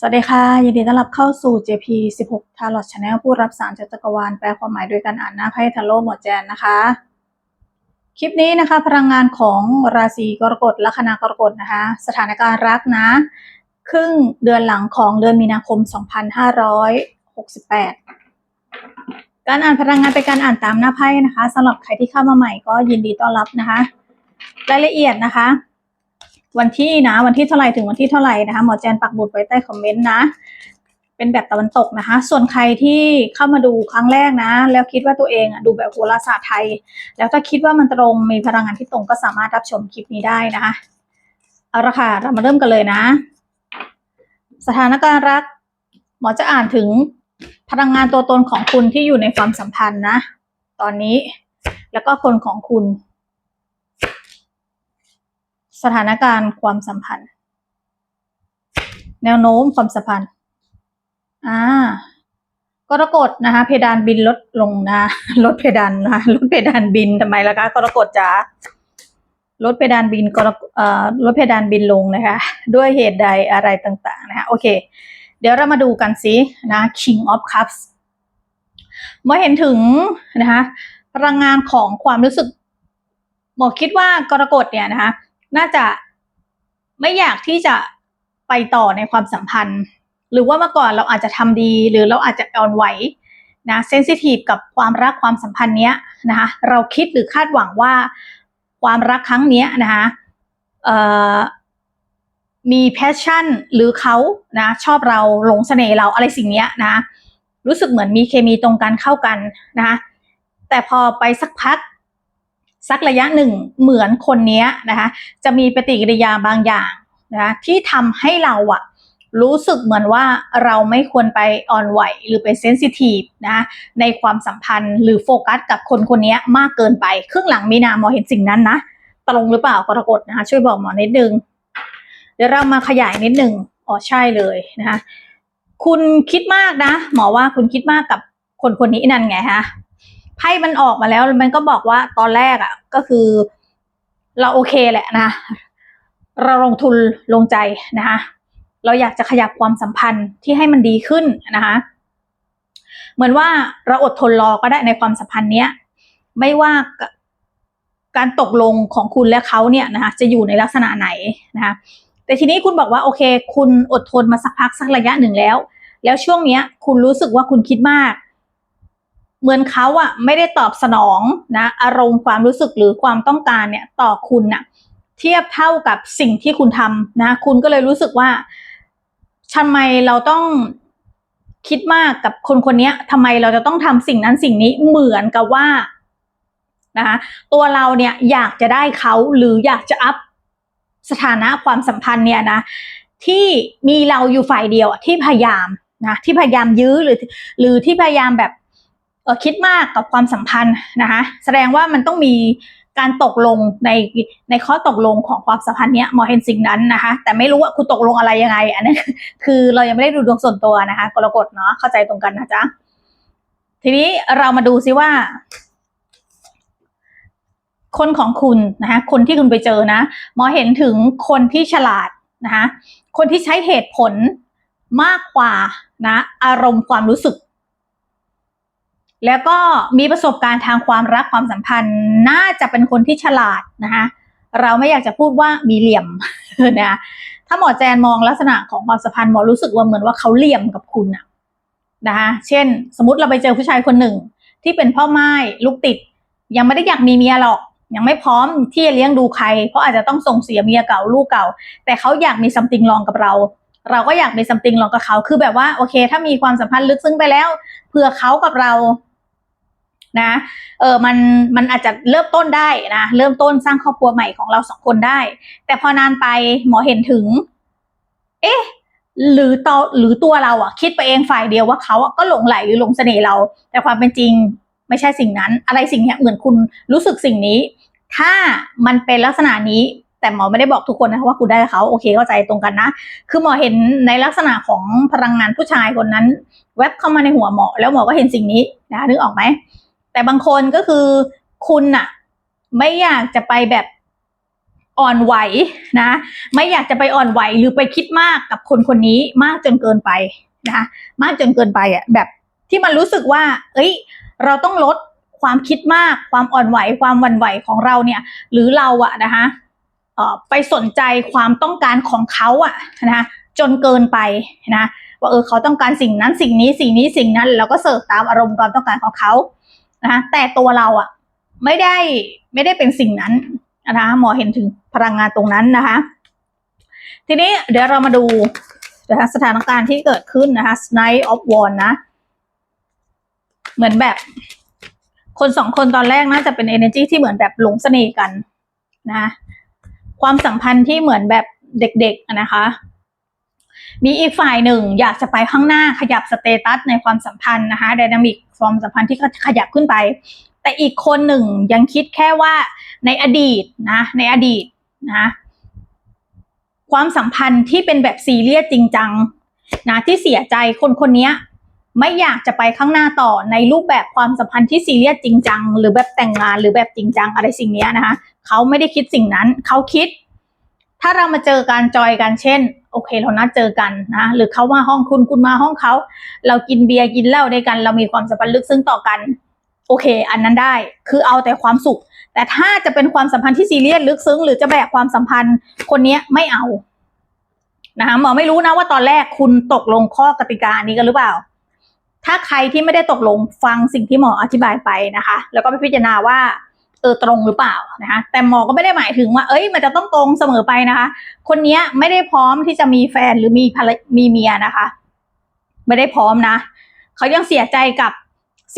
สวัสดีค่ะ ยินดีต้อนรับเข้าสู่ JP 16 Tarot Channel ผู้รับสารจากจักรวาลแปลความหมายโดยการอ่านหน้าไพ่ทาโร่หมวดแจนนะคะ คลิปนี้นะคะ พลังงานของราศีกรกฎและคณะกรกฎนะคะ สถานการณ์รักนะ ครึ่งเดือนหลังของเดือนมีนาคม 2568 การอ่านพลังงานเป็นการอ่านตามหน้าไพ่นะคะสำหรับใครที่เข้ามาใหม่ก็ยินดีต้อนรับนะคะ รายละเอียดนะคะ วันที่นะ วันที่เท่าไหร่ถึงวันที่เท่าไหร่นะคะหมอแจนปักบุตรไว้ใต้คอมเมนต์นะ เป็นแบบตะวันตกนะคะ ส่วนใครที่เข้ามาดูครั้งแรกนะ แล้วคิดว่าตัวเองอะดูแบบโหราศาสตร์ไทย แล้วถ้าคิดว่ามันตรงมีพลังงานที่ตรงก็สามารถรับชมคลิปนี้ได้นะคะเอาละค่ะเรามาเริ่มกันเลยนะ สถานการณ์รัก หมอจะอ่านถึงพลังงานตัวตนของคุณที่อยู่ในความสัมพันธ์นะ ตอนนี้แล้วก็คนของคุณ สถานการณ์ความสัมพันธ์ แนวโน้มความสัมพันธ์ อ่ากรกฎนะคะ เพดานบินลดลงนะลดเพดานนะลดเพดานบินทำไมล่ะคะกรกฎจ๋าลดเพดานบินกรเอ่อลดเพดานบินลงนะคะ ด้วยเหตุใดอะไรต่างๆนะคะโอเค เดี๋ยวเรามาดูกันสินะ King of Cups เมื่อเห็นถึงนะคะพลังงานของความรู้สึกหมอคิดว่ากรกฎเนี่ยนะคะ น่าจะไม่อยากที่จะไปต่อในความสัมพันธ์ หรือว่าเมื่อก่อนเราอาจจะทำดี หรือเราอาจจะอ่อนไหวนะเซนซิทีฟกับความรักความสัมพันธ์เนี้ยนะคะเราคิดหรือคาดหวังว่าความรักครั้งเนี้ยนะคะเออมีแพชชั่นหรือเขานะชอบเราหลงเสน่ห์เราอะไรสิ่งเนี้ยนะรู้สึกเหมือนมีเคมีตรงกันเข้ากันนะคะแต่พอไปสักพัก สักระยะหนึ่งเหมือนคนนี้นะคะ จะมีปฏิกิริยาบางอย่างนะคะที่ทำให้เราอะรู้สึกเหมือนว่าเราไม่ควรไปอ่อนไหวหรือไปเซนซิทีฟนะในความสัมพันธ์หรือโฟกัสกับคนคนนี้มากเกินไป ครึ่งหลังมีนาหมอเห็นสิ่งนั้นนะตรงหรือเปล่ากรกฎนะคะช่วยบอกหมอนิดนึงเดี๋ยวเรามาขยายนิดนึงอ๋อใช่เลยนะคะคุณคิดมากนะ หมอว่าคุณคิดมากกับคนคนนี้นั่นไงฮะ ไพ่มันออกมาแล้วมันก็บอกว่าตอนแรกอะ ก็คือ เราโอเคแหละนะ เราลงทุนลงใจนะคะเราอยากจะขยับความสัมพันธ์ที่ให้มันดีขึ้นนะคะเหมือนว่าเราอดทนรอก็ได้ในความสัมพันธ์เนี้ยไม่ว่าการตกลงของคุณและเขาเนี่ยนะคะจะอยู่ในลักษณะไหนนะคะแต่ทีนี้คุณบอกว่าโอเค คุณอดทนมาสักพักสักระยะหนึ่งแล้ว แล้วช่วงเนี้ย คุณรู้สึกว่าคุณคิดมาก เหมือนเขาอะไม่ได้ตอบสนองนะอารมณ์ความรู้สึกหรือความต้องการเนี่ยต่อคุณน่ะเทียบเท่ากับสิ่งที่คุณทำนะคุณก็เลยรู้สึกว่าทำไมเราต้องคิดมากกับคนคนนี้ทำไมเราจะต้องทำสิ่งนั้นสิ่งนี้เหมือนกับว่านะคะตัวเราเนี่ยอยากจะได้เขาหรืออยากจะอัพสถานะความสัมพันธ์เนี่ยนะที่มีเราอยู่ฝ่ายเดียวที่พยายามนะที่พยายามยื้อหรือ หรือที่พยายามแบบ คิดมากกับความสัมพันธ์นะคะแสดงว่ามันต้องมีการตกลงในในข้อตกลงของความสัมพันธ์เนี้ยหมอเห็นสิ่งนั้นนะคะ แต่ไม่รู้ว่าคุณตกลงอะไรยังไง อันนี้คือเรายังไม่ได้ดูดวงส่วนตัวนะคะกรกฎเนาะเข้าใจตรงกันนะจ๊ะทีนี้เรามาดูซิว่า คนของคุณนะคะคนที่คุณไปเจอนะหมอเห็นถึงคนที่ฉลาดนะคะคนที่ใช้เหตุผลมากกว่านะ อารมณ์ความรู้สึก แล้วก็มีประสบการณ์ทางความรักความสัมพันธ์ น่าจะเป็นคนที่ฉลาดนะคะเราไม่อยากจะพูดว่ามีเหลี่ยมนะถ้าหมอแจนมองลักษณะของความสัมพันธ์หมอรู้สึกว่าเหมือนว่าเขาเหลี่ยมกับคุณอะนะคะเช่น สมมติเราไปเจอผู้ชายคนหนึ่ง ที่เป็นพ่อไม้ลูกติด ยังไม่ได้อยากมีเมียหรอก ยังไม่พร้อมที่จะเลี้ยงดูใคร เพราะอาจจะต้องส่งเสียเมียเก่าลูกเก่า แต่เขาอยากมีซัมติงลองกับเรา เราก็อยากมีซัมติงลองกับเขาคือแบบว่าโอเค ถ้ามีความสัมพันธ์ลึกซึ้งไปแล้วเผื่อเขากับเรา นะเออมันมันอาจจะเริ่มต้นได้นะเริ่มต้นสร้างครอบครัวใหม่ของเราสองคนได้ แต่พอนานไปหมอเห็นถึง เอ๊ะหรือตอหรือตัวเราอะคิดไปเองฝ่ายเดียวว่าเขาอะก็หลงไหลหรือหลงเสน่ห์เรา แต่ความเป็นจริงไม่ใช่สิ่งนั้น อะไรสิ่งเนี้ยเหมือนคุณรู้สึกสิ่งนี้ ถ้ามันเป็นลักษณะนี้แต่หมอไม่ได้บอกทุกคนนะว่าคุณได้เขาโอเคเข้าใจตรงกันนะ คือหมอเห็นในลักษณะของพลังงานผู้ชายคนนั้น แวบเข้ามาในหัวหมอแล้วหมอก็เห็นสิ่งนี้นะนึกออกไหม แต่บางคนก็คือคุณน่ะไม่อยากจะไปแบบอ่อนไหวนะ ไม่อยากจะไปอ่อนไหวหรือไปคิดมากกับคนคนนี้มากจนเกินไปนะคะมากจนเกินไปอะแบบที่มันรู้สึกว่า เอ้ย เราต้องลดความคิดมาก ความอ่อนไหว ความหวั่นไหวของเราเนี่ย หรือเราอะนะคะไปสนใจความต้องการของเขาอะนะคะจนเกินไปนะว่าเออเขาต้องการสิ่งนั้นสิ่งนี้สิ่งนี้สิ่งนั้นเราก็เสิร์ฟตามอารมณ์ความต้องการของเขา นะคะแต่ตัวเราอะไม่ได้ไม่ได้เป็นสิ่งนั้นนะคะหมอเห็นถึงพลังงานตรงนั้นนะคะ ทีนี้เดี๋ยวเรามาดูนะคะสถานการณ์ที่เกิดขึ้นนะคะ Night of w a n นะ เหมือนแบบคนสองคนตอนแรกน่าจะเป็น energy ที่เหมือนแบบหลงเสน่ห์กันนะ ความสัมพันธ์ที่เหมือนแบบเด็กๆนะคะ มีอีกฝ่ายหนึ่งอยากจะไปข้างหน้าขยับสเตตัสในความสัมพันธ์นะคะไดนามิกความสัมพันธ์ที่ขยับขึ้นไป แต่อีกคนหนึ่งยังคิดแค่ว่าในอดีตนะในอดีตนะความสัมพันธ์ที่เป็นแบบซีเรียสจริงจังนะที่เสียใจคนคนนี้ไม่อยากจะไปข้างหน้าต่อในรูปแบบความสัมพันธ์ที่ซีเรียสจริงจัง หรือแบบแต่งงานหรือแบบจริงจังอะไรสิ่งนี้นะคะเขาไม่ได้คิดสิ่งนั้น เขาคิด ถ้าเรามาเจอการจอยกันเช่น อเคเรานัดเจอกันนะหรือเขามาห้องคุณคุณมาห้องเขาเรากินเบียร์กินเหล้าด้วยกัน เรามีความสัมพันธ์ลึกซึ้งต่อกัน โอเค อันนั้นได้คือเอาแต่ความสุข แต่ถ้าจะเป็นความสัมพันธ์ที่ซีเรียสลึกซึ้ง หรือจะแบกความสัมพันธ์คนนี้ไม่เอานะคะหมอไม่รู้นะว่าตอนแรกคุณตกลงข้อกติกานี้กันหรือเปล่า ถ้าใครที่ไม่ได้ตกลงฟังสิ่งที่หมออธิบายไปนะคะ แล้วก็ไปพิจารณาว่า เออตรงหรือเปล่านะคะแต่หมอก็ไม่ได้หมายถึงว่า เอ้ย มันจะต้องตรงเสมอไปนะคะ คนนี้ไม่ได้พร้อมที่จะมีแฟนหรือมีภรรมีเมียนะคะ ไม่ได้พร้อมนะเขายังเสียใจกับ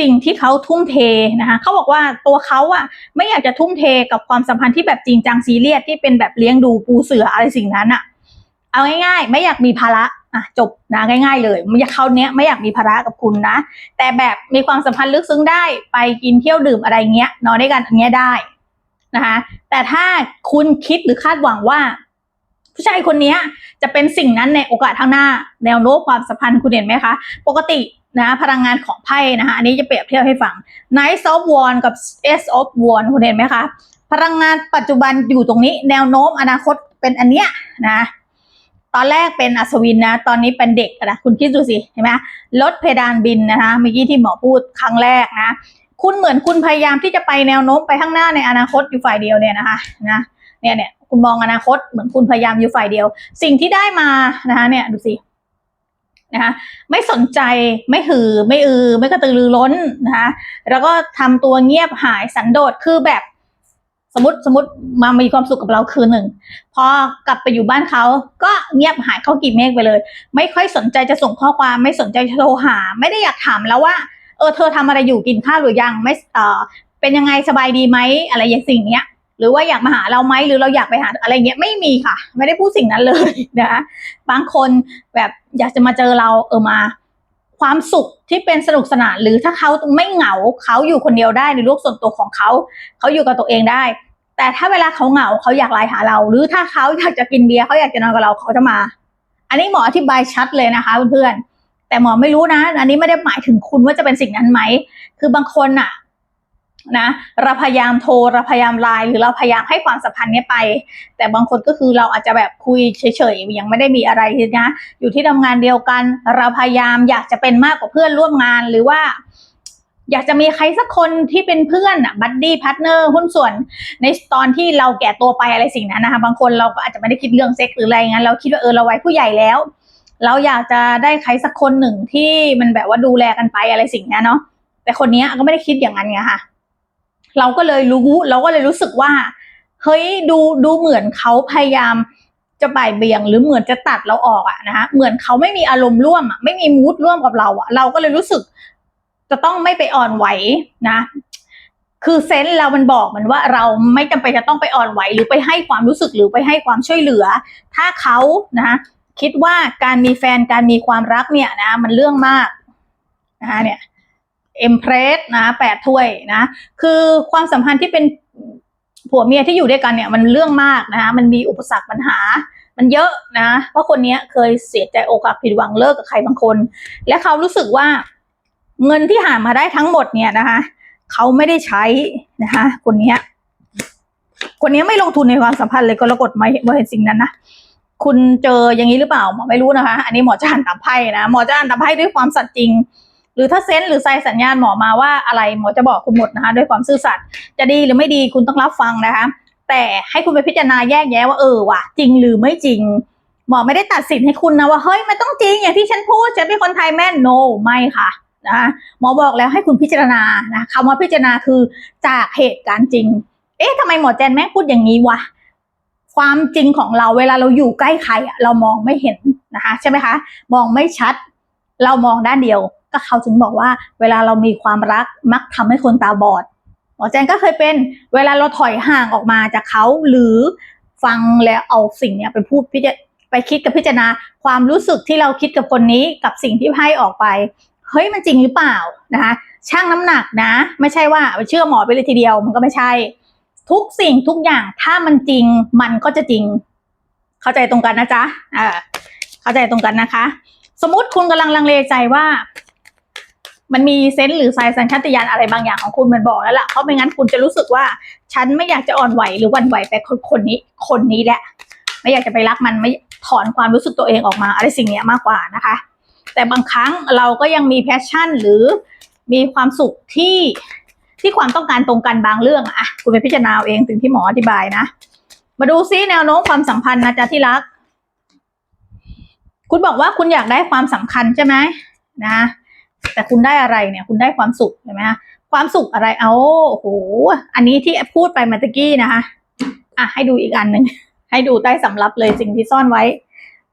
สิ่งที่เขาทุ่มเทนะคะเขาบอกว่าตัวเขาอะไม่อยากจะทุ่มเทกับความสัมพันธ์ที่แบบจริงจังซีเรียสที่เป็นแบบเลี้ยงดูปูเสืออะไรสิ่งนั้นอะเอาง่ายๆ ไม่อยากมีภาระ อะจบนะง่าย ๆ เลยไม่อยากเขาเนี้ยไม่อยากมีภาระกับคุณนะ แต่แบบมีความสัมพันธ์ลึกซึ้งได้ไปกินเที่ยวดื่มอะไรเงี้ยนอนด้วยกันอันเนี้ยได้นะคะแต่ถ้าคุณคิดหรือคาดหวังว่า ผู้ชายคนนี้จะเป็นสิ่งนั้นในโอกาสข้างหน้า แนวโน้มความสัมพันธ์คุณเห็นไหมคะ ปกตินะพลังงานของไพ่นะคะอันนี้จะเปรียบเทียบให้ฟัง Knight of w a n กับ S of w a n คุณเห็นไหมคะ พลังงานปัจจุบันอยู่ตรงนี้ แนวโน้มอนาคตเป็นอันเนี้ยนะ ตอนแรกเป็นอัศวินนะ ตอนนี้เป็นเด็กนะ คุณคิดดูสิ เห็นไหมลดเพดานบินนะคะเมื่อกี้ที่หมอพูดครั้งแรกนะ คุณเหมือนคุณพยายามที่จะไปแนวโน้มไปข้างหน้าในอนาคตอยู่ฝ่ายเดียวเนี่ยนะคะ นะ เนี่ยเนี่ยคุณมองอนาคตเหมือนคุณพยายามอยู่ฝ่ายเดียว สิ่งที่ได้มานะคะ เนี่ยดูสินะคะไม่สนใจไม่หือไม่อือ ไม่กระตือรือร้นนะคะแล้วก็ทำตัวเงียบหายสันโดษคือแบบ สมมติสมมติมามีความสุขกับเราคืนหนึ่งพอกลับไปอยู่บ้านเขาก็เงียบหายเข้ากี่เมฆไปเลย ไม่ค่อยสนใจจะส่งข้อความ ไม่สนใจโทรหา ไม่ได้อยากถามแล้วว่า เออเธอทำอะไรอยู่กินข้าวหรือยังไม่เออเป็นยังไงสบายดีไหมอะไรอย่างสิ่งเนี้ย หรือว่าอยากมาหาเราไหมหรือเราอยากไปหาอะไรเงี้ยไม่มีค่ะ ไม่ได้พูดสิ่งนั้นเลยนะบางคนแบบอยากจะมาเจอเราเออมา ความสุขที่เป็นสนุกสนาน หรือถ้าเขาไม่เหงาเขาอยู่คนเดียวได้ในโลกส่วนตัวของเขา เขาอยู่กับตัวเองได้ แต่ถ้าเวลาเขาเหงาเขาอยากไลน์หาเรา หรือถ้าเขาอยากจะกินเบียร์เขาอยากจะนอนกับเราเขาจะมา อันนี้หมออธิบายชัดเลยนะคะเพื่อนๆแต่หมอไม่รู้นะ อันนี้ไม่ได้หมายถึงคุณว่าจะเป็นสิ่งนั้นไหม คือบางคนอะ นะเราพยายามโทรเราพยายามไลน์หรือเราพยายามให้ความสัมพันธ์เนี้ยไป แต่บางคนก็คือเราอาจจะแบบคุยเฉยๆยังไม่ได้มีอะไรนะอยู่ที่ทำงานเดียวกัน เราพยายามอยากจะเป็นมากกว่าเพื่อนร่วมงานหรือว่า อยากจะมีใครสักคนที่เป็นเพื่อนอะบัดดี้พาร์ทเนอร์หุ้นส่วน ในตอนที่เราแก่ตัวไปอะไรสิ่งนั้นนะคะบางคนเราก็อาจจะไม่ได้คิดเรื่องเซ็กหรืออะไรงั้นเราคิดว่าเออเราไวัยผู้ใหญ่แล้ว เราอยากจะได้ใครสักคนหนึ่งที่มันแบบว่าดูแลกันไปอะไรสิ่งนี้เนาะแต่คนนี้ก็ไม่ได้คิดอย่างนั้นไงค่ะ เราก็เลยรู้เราก็เลยรู้สึกว่า เฮ้ยดูดูเหมือนเขาพยายามจะบ่ายเบี่ยง หรือเหมือนจะตัดเราออกอะนะคะเหมือนเขาไม่มีอารมณ์ร่วมอะไม่มีมูดร่วมกับเราอะเราก็เลยรู้สึก จะต้องไม่ไปอ่อนไหวนะ คือเซนส์เรามันบอกมันว่าเราไม่จำเป็นจะต้องไปอ่อนไหว หรือไปให้ความรู้สึกหรือไปให้ความช่วยเหลือ ถ้าเขานะคิดว่าการมีแฟนการมีความรักเนี่ยนะ มันเรื่องมากนะคะเนี่ย เอ็มเพรสนะแปดถ้วยนะ คือความสัมพันธ์ที่เป็นผัวเมียที่อยู่ด้วยกันเนี่ยมันเรื่องมากนะคะมันมีอุปสรรคปัญหา มันเยอะนะ เพราะคนนี้เคยเสียใจโอกาสผิดหวังเลิกกับใครบางคน และเขารู้สึกว่าเงินที่หามาได้ทั้งหมดเนี่ยนะคะเขาไม่ได้ใช้นะคะคนนี้คนนี้ไม่ลงทุนในความสัมพันธ์เลยก็รกฎไม่ไม่เห็นสิ่งนั้นนะคุณเจออย่างนี้หรือเปล่าหมอไม่รู้นะคะ อันนี้หมอจะอ่านตามไพ่นะหมอจะอ่านตามไพ่ด้วยความสัตย์จริง รือถ้าเซนส์หรือไซสัญญาณหมอมาว่าอะไรหมอจะบอกคุณหมดนะคะด้วยความซื่อสัตย์จะดีหรือไม่ดีคุณต้องรับฟังนะคะ แต่ให้คุณไปพิจารณาแยกแยะว่าเออว่ะจริงหรือไม่จริง หมอไม่ได้ตัดสินให้คุณนะว่าเฮ้ยมันต้องจริงอย่างที่ฉันพูดฉันเป็นคนไทยแม่น no ไม่ค่ะนะคะหมอบอกแล้วให้คุณพิจารณานะคำว่าพิจารณาคือจากเหตุการณ์จริง เอ๊ะทำไมหมอแจนแม่งพูดอย่างนี้วะความจริงของเราเวลาเราอยู่ใกล้ใครอะเรามองไม่เห็นนะคะใช่ไหมคะ มองไม่ชัด เรามองด้านเดียวก็เขาถึงบอกว่า เวลาเรามีความรักมักทำให้คนตาบอดหมอแจนก็เคยเป็นเวลาเราถอยห่างออกมาจากเขาหรือฟังแล้วเอาสิ่งเนี้ยไปพูดพิจารไปคิดกับพิจารณาความรู้สึกที่เราคิดกับคนนี้กับสิ่งที่ให้ออกไป เฮ้ยมันจริงหรือเปล่านะคะช่างน้ำหนักนะ ไม่ใช่ว่าไปเชื่อหมอไปเลยทีเดียวมันก็ไม่ใช่ ทุกสิ่งทุกอย่างถ้ามันจริงมันก็จะจริง เข้าใจตรงกันนะจ๊ะอ่าเข้าใจตรงกันนะคะ สมมติคุณกำลังลังเลใจว่า มันมีเซนส์หรือสายสัญชาตญาณอะไรบางอย่างของคุณมันบอกแล้วล่ะเพราะไม่งั้นคุณจะรู้สึกว่า ฉันไม่อยากจะอ่อนไหวหรือวันไหวไปคนคนนี้คนนี้แหละ ไม่อยากจะไปรักมันไม่ถอนความรู้สึกตัวเองออกมา อะไรสิ่งนี้มากกว่านะคะ แต่บางครั้งเราก็ยังมีแพชชั่นหรือมีความสุขที่ที่ความต้องการตรงกันบางเรื่องอะคุณไปพิจารณาเอาเองถึงที่หมออธิบายนะ มาดูซิแนวโน้มความสัมพันธ์นะจ๊ะที่รัก คุณบอกว่าคุณอยากได้ความสำคัญใช่ไหมนะ แต่คุณได้อะไรเนี่ย คุณได้ความสุขใช่ไหมคะความสุขอะไรเอาโอ้โหอันนี้ที่พูดไปเมื่อกี้นะคะอะให้ดูอีกอันหนึ่งให้ดูใต้สำรับเลยสิ่งที่ซ่อนไว้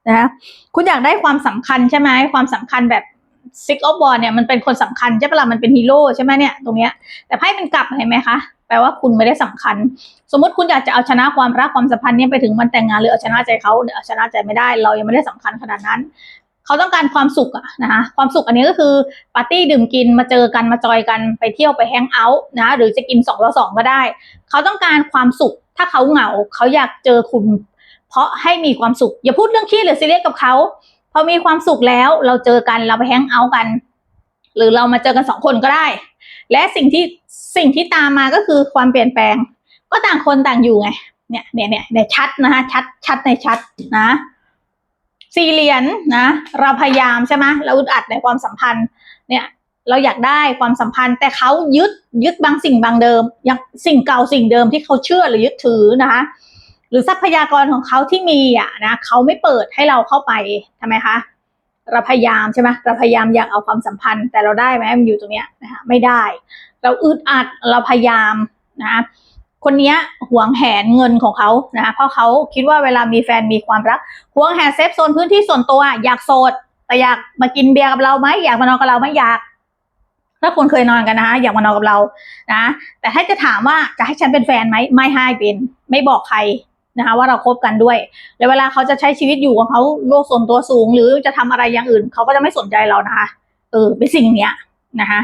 นะคะคุณอยากได้ความสำคัญใช่ไหมความสำคัญแบบซิกออฟบอลเนี่ยมันเป็นคนสำคัญใช่ปะล่ะมันเป็นฮีโร่ใช่ไหมเนี่ยตรงเนี้ยแต่ไพ่เป็นกลับเห็นไหมคะ แปลว่าคุณไม่ได้สำคัญ สมมติคุณอยากจะเอาชนะความรักความสัมพันธ์นี่ยไปถึงวันแต่งงานหรือเอาชนะใจเขาหรือเอาชนะใจไม่ได้ เรายังไม่ได้สำคัญขนาดนั้นเขาต้องการความสุขอะนะคะความสุขอันนี้ก็คือปาร์ตี้ดื่มกินมาเจอกันมาจอยกันไปเที่ยวไปแฮงเอาท์นะหรือจะกินสองต่อสองก็ได้ เขาต้องการความสุข ถ้าเขาเหงาเขาอยากเจอคุณ เพราะให้มีความสุข อย่าพูดเรื่องเครียดหรือซีเรียสกับเขาพอมีความสุขแล้วเราเจอกันเราไปแฮงเอาท์กัน หรือเรามาเจอกันสองคนก็ได้ และสิ่งที่สิ่งที่ตามมาก็คือความเปลี่ยนแปลง ก็ต่างคนต่างอยู่ไง เนี่ยเนี่ยเนี่ยในชัดนะคะชัดชัดในชัดนะ สี่เหรียญนะเราพยายามใช่ไหมเราอึดอัดในความสัมพันธ์ เนี่ย เราอยากได้ความสัมพันธ์ แต่เขายึดยึดบางสิ่งบางเดิมอย่างสิ่งเก่าสิ่งเดิมที่เขาเชื่อหรือยึดถือนะคะหรือทรัพยากรของเขาที่มีอะนะเขาไม่เปิดให้เราเข้าไปทำไมคะ เราพยายามใช่ไหมเราพยายามอยากเอาความสัมพันธ์ แต่เราได้ไหมมันอยู่ตรงเนี้ยนะคะไม่ได้ เราอึดอัดเราพยายามนะคะคนเนี้ยหวงแหนเงินของเขานะคะเพราะเขาคิดว่าเวลามีแฟนมีความรักหวงแหนเซฟโซนพื้นที่ส่วนตัวอยากโสดแต่อยากมากินเบียร์กับเราไหมอยากมานอนกับเราไหมอยากถ้าคนเคยนอนกันนะคะอยากมานอนกับเรานะแต่ถ้าจะถามว่าจะให้ฉันเป็นแฟนไหมไม่ให้เป็น ไม่บอกใคร นะคะว่าเราคบกันด้วย แล้วเวลาเขาจะใช้ชีวิตอยู่ของเขาโลกส่วนตัวสูง หรือจะทำอะไรอย่างอื่นเขาก็จะไม่สนใจเรานะคะ เออเป็นสิ่งเนี้ยนะคะ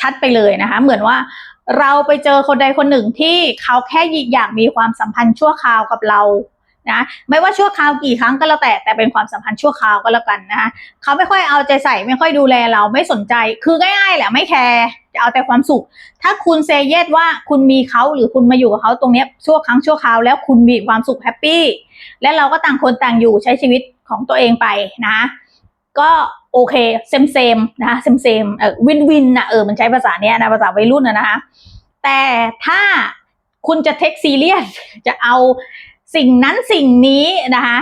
ชัดไปเลยนะคะ เหมือนว่าเราไปเจอคนใดคนหนึ่งที่เขาแค่อยากมีความสัมพันธ์ชั่วคราวกับเรา นะไม่ว่าชั่วคราวกี่ครั้งก็แล้วแต่แต่เป็นความสัมพันธ์ชั่วคราวก็แล้วกันนะคะเขาไม่ค่อยเอาใจใส่ไม่ค่อยดูแลเราไม่สนใจ คือง่ายๆแหละไม่แคร์จะเอาแต่ความสุข ถ้าคุณเซเยสว่าคุณมีเขาหรือคุณมาอยู่กับเขาตรงนี้ชั่วครั้งชั่วคราวแล้วคุณมีความสุขแฮปปี้และเราก็ต่างคนต่างอยู่ใช้ชีวิตของตัวเองไปนะก็โอเคเซมเซมนะคะเซมเซมเออวินวินนะเออมันใช้ภาษาเนี้ยนะภาษาวัยรุ่นนะนะคะแต่ถ้าคุณจะเทคซีเรียสจะเอา สิ่งนั้นสิ่งนี้นะคะ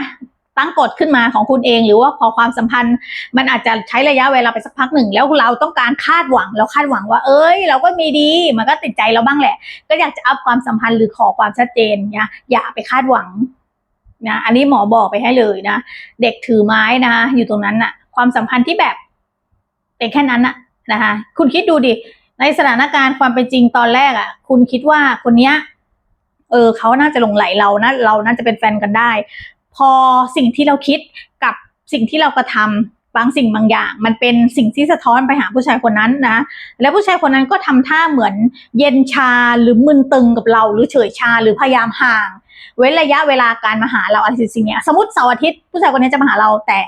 ตั้งกฎขึ้นมาของคุณเองหรือว่าพอความสัมพันธ์ มันอาจจะใช้ระยะเวลาไปสักพักหนึ่ง แล้วเราต้องการคาดหวังเราคาดหวังว่า เอ้ย เราก็มีดีมันก็ติดใจเราบ้างแหละ ก็อยากจะอัพความสัมพันธ์หรือขอความชัดเจนนะอย่าไปคาดหวังนะอันนี้หมอบอกไปให้เลยนะเด็กถือไม้นะอยู่ตรงนั้นน่ะความสัมพันธ์ที่แบบเป็นแค่นั้นนะนะคะ คุณคิดดูดิในสถานการณ์ความเป็นจริงตอนแรกอะ คุณคิดว่าคนเนี้ย เออเขาน่าจะหลงไหลเรานะเราน่าจะเป็นแฟนกันได้ พอสิ่งที่เราคิดกับสิ่งที่เรากระทำบางสิ่งบางอย่าง มันเป็นสิ่งที่สะท้อนไปหาผู้ชายคนนั้นนะ แล้วผู้ชายคนนั้นก็ทำท่าเหมือนเย็นชาหรือมึนตึงกับเรา หรือเฉยชาหรือพยายามห่าง เว้นระยะเวลาการมาหาเราอะไรสิ่งเนี้ยสมมติเสาร์อาทิตย์ผู้ชายคนนี้จะมาหาเราแต่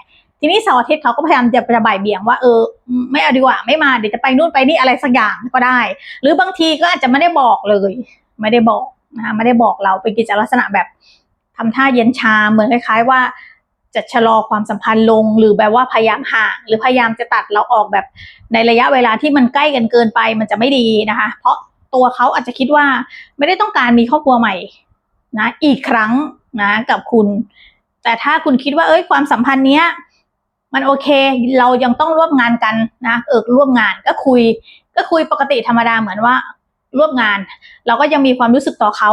ทีนี้เสาร์อาทิตย์เขาก็พยายามจะจะบ่ายเบี่ยงว่าเออไม่เอาดีกว่าไม่มาเดี๋ยวจะไปนู่นไปนี่อะไรสักอย่างก็ได้ หรือบางทีก็อาจจะไม่ได้บอกเลย ไม่ได้บอก นะคะไม่ได้บอกเราเป็นกิจลักษณะแบบทำท่าเย็นชาเหมือนคล้าย ๆ ว่าจะชะลอความสัมพันธ์ลง หรือแบบว่าพยายามห่าง หรือพยายามจะตัดเราออกแบบในระยะเวลาที่มันใกล้กันเกินไปมันจะไม่ดีนะคะ เพราะตัวเขาอาจจะคิดว่าไม่ได้ต้องการมีครอบครัวใหม่นะอีกครั้งนะกับคุณ แต่ถ้าคุณคิดว่าเอ้ยความสัมพันธ์เนี้ยมันโอเค เรายังต้องร่วมงานกันนะ เออร่วมงานก็คุย ก็คุยปกติธรรมดาเหมือนว่า ร่วมงาน เราก็ยังมีความรู้สึกต่อเขา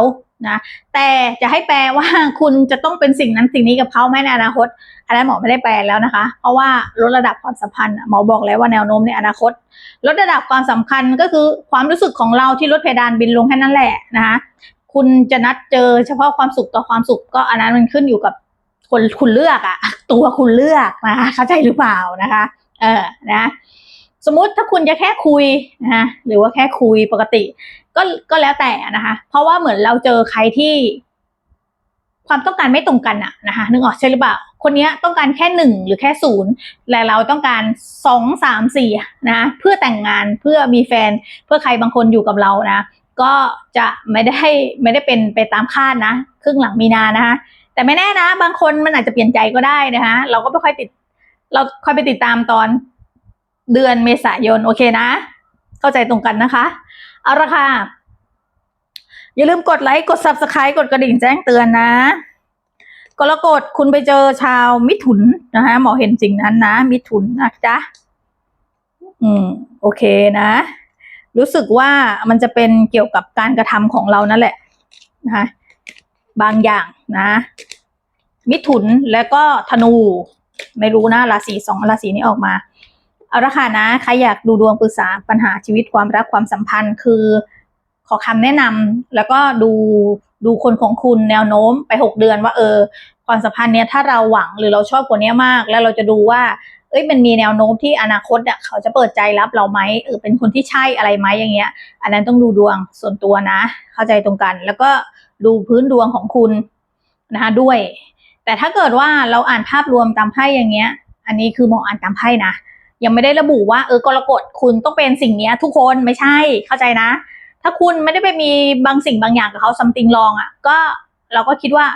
นะแต่จะให้แปลว่าคุณจะต้องเป็นสิ่งนั้นสิ่งนี้กับเขาไหมในอนาคตอันนั้นหมอไม่ได้แปลแล้วนะคะ เพราะว่าลดระดับความสัมพันธ์หมอบอกแล้วว่าแนวโน้มในอนาคต ลดระดับความสำคัญก็คือความรู้สึกของเราที่ลดเพดานบินลงแค่นั้นแหละนะคะคุณจะนัดเจอเฉพาะความสุขต่อความสุขก็อันนั้นมันขึ้นอยู่กับคนคุณเลือกอะตัวคุณเลือกนะคะเข้าใจหรือเปล่านะคะ เออนะ สมมติถ้าคุณจะแค่คุยนะคะหรือว่าแค่คุยปกติ ก็ก็แล้วแต่นะคะ เพราะว่าเหมือนเราเจอใครที่ความต้องการไม่ตรงกันอะนะคะนึกออกใช่หรือเปล่า คนนี้ต้องการแค่หนึ่งหรือแค่ศูนย์แต่เราต้องการสองสามสี่นะเพื่อแต่งงานเพื่อมีแฟนเพื่อใครบางคนอยู่กับเรานะ ก็จะไม่ได้ไม่ได้เป็นไปตามคาดนะครึ่งหลังมีนานะคะแต่ไม่แน่นะ บางคนมันอาจจะเปลี่ยนใจก็ได้นะคะเราก็ไม่ค่อยติด เราค่อยไปติดตามตอน เดือนเมษายน โอเคนะ เข้าใจตรงกันนะคะ เอาละค่ะ อย่าลืมกดไลค์ กด subscribe กดกระดิ่งแจ้งเตือนนะกรกฎคุณไปเจอชาวมิถุนนะคะหมอเห็นสิ่งนั้นนะ มิถุนนะจ๊ะอืม โอเคนะ รู้สึกว่ามันจะเป็นเกี่ยวกับการกระทำของเรานั่นแหละนะคะบางอย่างนะ มิถุนแล้วก็ธนู ไม่รู้นะราศีสองราศีนี้ออกมา เอาละค่ะนะใครอยากดูดวงปรึกษาปัญหาชีวิตความรักความสัมพันธ์ คือขอคำแนะนำแล้วก็ดูดูคนของคุณแนวโน้มไปหกเดือนว่าเออ ความสัมพันธ์เนี้ยถ้าเราหวังหรือเราชอบคนเนี้ยมาก แล้วเราจะดูว่าเอ้ยมันมีแนวโน้มที่อนาคตอะเขาจะเปิดใจรับเราไหมเออเป็นคนที่ใช่อะไรไหมอย่างเงี้ย อันนั้นต้องดูดวงส่วนตัวนะ เข้าใจตรงกัน แล้วก็ดูพื้นดวงของคุณนะคะด้วย แต่ถ้าเกิดว่าเราอ่านภาพรวมตามไพ่อย่างเงี้ย อันนี้คือหมออ่านตามไพ่นะ ยังไม่ได้ระบุว่าเออกรกฎคุณต้องเป็นสิ่งนี้ทุกคนไม่ใช่เข้าใจนะ ถ้าคุณไม่ได้ไปมีบางสิ่งบางอย่างกับเขาซัมติงลองอะ ก็เราก็คิดว่า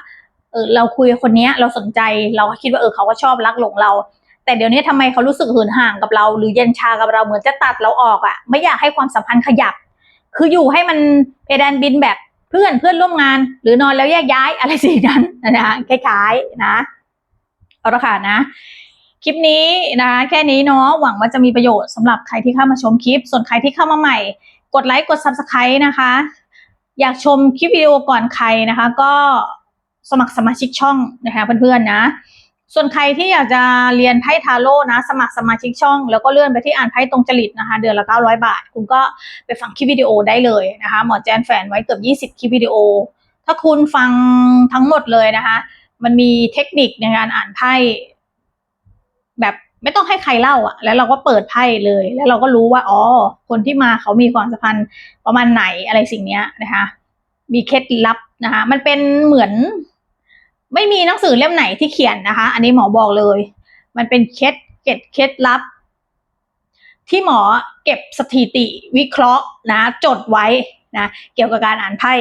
เออเราคุยคนนี้เราสนใจเราก็คิดว่าเออเขาก็ชอบรักหลงเรา แต่เดี๋ยวนี้ทำไมเขารู้สึกหืนห่างกับเรา หรือเย็นชากับเราเหมือนจะตัดเราออกอะ ไม่อยากให้ความสัมพันธ์ขยับ คืออยู่ให้มันเพดานบินแบบเพื่อนเพื่อนร่วมงาน หรือนอนแล้วแยกย้ายอะไรสิ่งนั้นนะคล้ายๆนะเอาละค่ะนะ คลิปนี้นะคะแค่นี้เนาะหวังว่าจะมีประโยชน์สำหรับใครที่เข้ามาชมคลิป ส่วนใครที่เข้ามาใหม่ กดไลค์กด subscribe นะคะ อยากชมคลิปวิดีโอก่อนใครนะคะ ก็สมัครสมาชิกช่องนะคะเพื่อนๆนะ ส่วนใครที่อยากจะเรียนไพ่ทาโร่นะ สมัครสมาชิกช่อง แล้วก็เลื่อนไปที่อ่านไพ่ตรงจริตนะคะ เดือนละ 900 บาท คุณก็ไปฟังคลิปวิดีโอได้เลยนะคะหมอแจนแฝนไว้เกือบ 20 คลิปวิดีโอ ถ้าคุณฟังทั้งหมดเลยนะคะ มันมีเทคนิคในการอ่านไพ่ แบบไม่ต้องให้ใครเล่าอะ่ะ แล้วเราก็เปิดไพ่เลย แล้วเราก็รู้ว่าอ๋อคนที่มาเขามีความสัมพันธ์ประมาณไหนอะไรสิ่งเนี้ยนะคะ มีเคล็ดลับนะคะ มันเป็นเหมือน ไม่มีหนังสือเล่มไหนที่เขียนนะคะ อันนี้หมอบอกเลย มันเป็นเคล็ดเก็ดเคล็ดลับ ที่หมอเก็บสถิติวิเคราะห์นะ จดไว้นะเกี่ยวกับการอ่านไพ่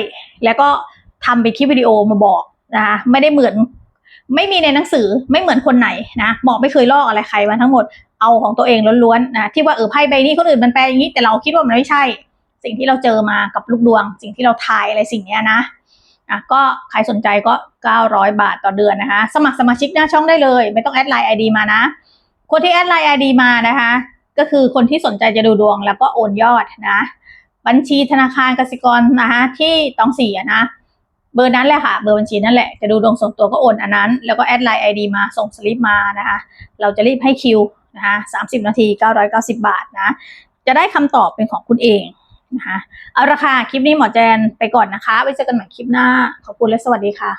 แล้วก็ทำเป็นคลิปวิดีโอมาบอกนะคะไม่ได้เหมือน ไม่มีในหนังสือไม่เหมือนคนไหนนะหมอไม่เคยลอกอะไรใครมาทั้งหมดเอาของตัวเองล้วนๆนะที่ว่าเออไพ่ใบนี้คนอื่นมันแปลอย่างนี้แต่เราคิดว่ามันไม่ใช่ สิ่งที่เราเจอมากับลูกดวง สิ่งที่เราทายอะไรสิ่งเนี้ยนะอะก็ใครสนใจก็ 900 บาทต่อเดือนนะคะ สมัครสมาชิกหน้าช่องได้เลย ไม่ต้องแอดไลน์ไอดีมานะ คนที่แอดไลน์ไอดีมานะคะ ก็คือคนที่สนใจจะดูดวงแล้วก็โอนยอดนะ บัญชีธนาคารกสิกรนะคะที่ต้องเสียนะ เบอร์นั้นแหละค่ะ เบอร์บัญชีนั่นแหละ จะดูดวงส่วนตัวก็โอนอันนั้น แล้วก็แอดไลน์ไอดีมา ส่งสลิปมานะคะ เราจะรีบให้คิวนะคะสามสิบนาทีเก้าร้อยเก้าสิบาทนะ จะได้คำตอบเป็นของคุณเองนะคะ เอาละค่ะ คลิปนี้หมอแจนไปก่อนนะคะ ไว้เจอกันใหม่คลิปหน้า ขอบคุณและสวัสดีค่ะ